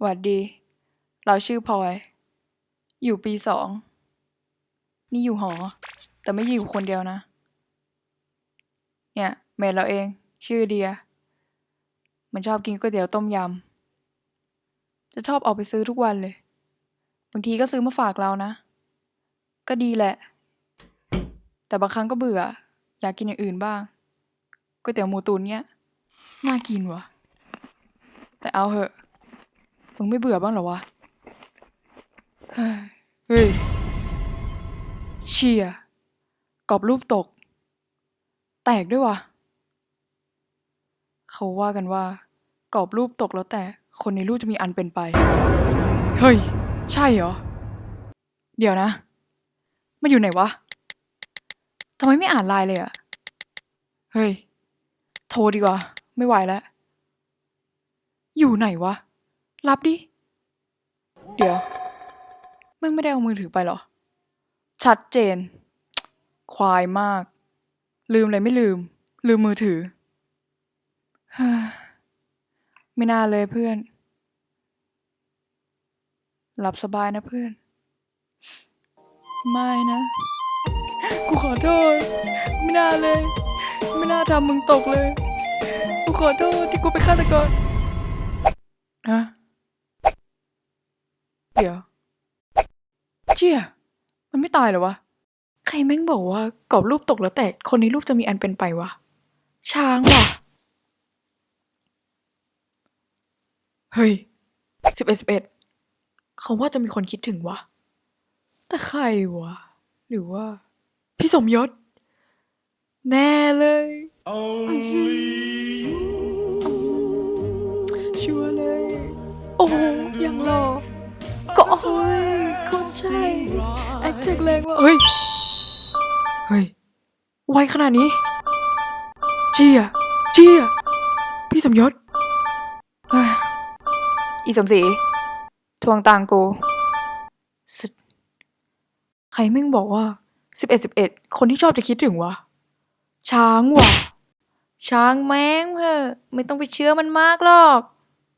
หวัดดี เราชื่อพลอย อยู่ปีสอง นี่อยู่หอ แต่ไม่อยู่คนเดียวนะ เนี่ยเมดเราเอง ชื่อเดีย มันชอบกินก๋วยเตี๋ยวต้มยำ จะชอบออกไปซื้อทุกวันเลย บางทีก็ซื้อมาฝากเรานะ ก็ดีแหละ แต่บางครั้งก็เบื่อ อยากกินอย่างอื่นบ้าง ก๋วยเตี๋ยวหมูตุ๋นเนี่ย น่ากินวะแต่เอาเหอะ มึงไม่เบื่อบ้างเหรอวะเฮ้ยเฮ้ย เชียกรอบรูปตก แตกด้วยวะเขาว่ากันว่ากรอบรูปตกแล้วแต่คนในรูปจะมีอันเป็นไป เฮ้ย ใช่เหรอ เดี๋ยวนะมันอยู่ไหนวะทำไมไม่อ่านไลน์เลยอะเฮ้ย โทรดีกว่า ไม่ไหวแล้ว อยู่ไหนวะ รับดิ เดี๋ยวม่งไม่ได้เอามือถือไปหรอ ชัดเจน ควายมาก ลืมอะไรไม่ลืม ลืมมือถือฮ้ยไม่น่าเลยเพื่อน หลับสบายนะเพื่อน ไม่นะ กูขอโทษ ไม่น่าเลย ไม่น่าทำมึงตกเลย กูขอโทษที่กูไปฆาตกรฮะ เดี๋ยว เชี่ยมันไม่ตายเหรอวะ ใครแม่งบอกว่ากรอบรูปตกแล้วแต่คนในรูปจะมีอันเป็นไปวะ ช้างว่ะ เฮ้ยสิบเอ็ดสิบเอ็ดเขาว่าจะมีคนคิดถึงวะ แต่ใครวะ หรือว่า พี่สมยศ แน่เลย ชัวร์เลย โอ้โหยังรอก็โอ้ยคนใช่ แอคแท็กแรงว่ะเฮ้ย เฮ้ย ไวขนาดนี้ เจียเจียพี่สมยศเฮ้ยอีสมศรีทวงตังกูสุดใครแม่งบอกว่าสิบเอ็ดสิบเอ็ดคนที่ชอบจะคิดถึงวะ ช้างว่ะช้างแม่งเพอะไม่ต้องไปเชื่อมันมากหรอก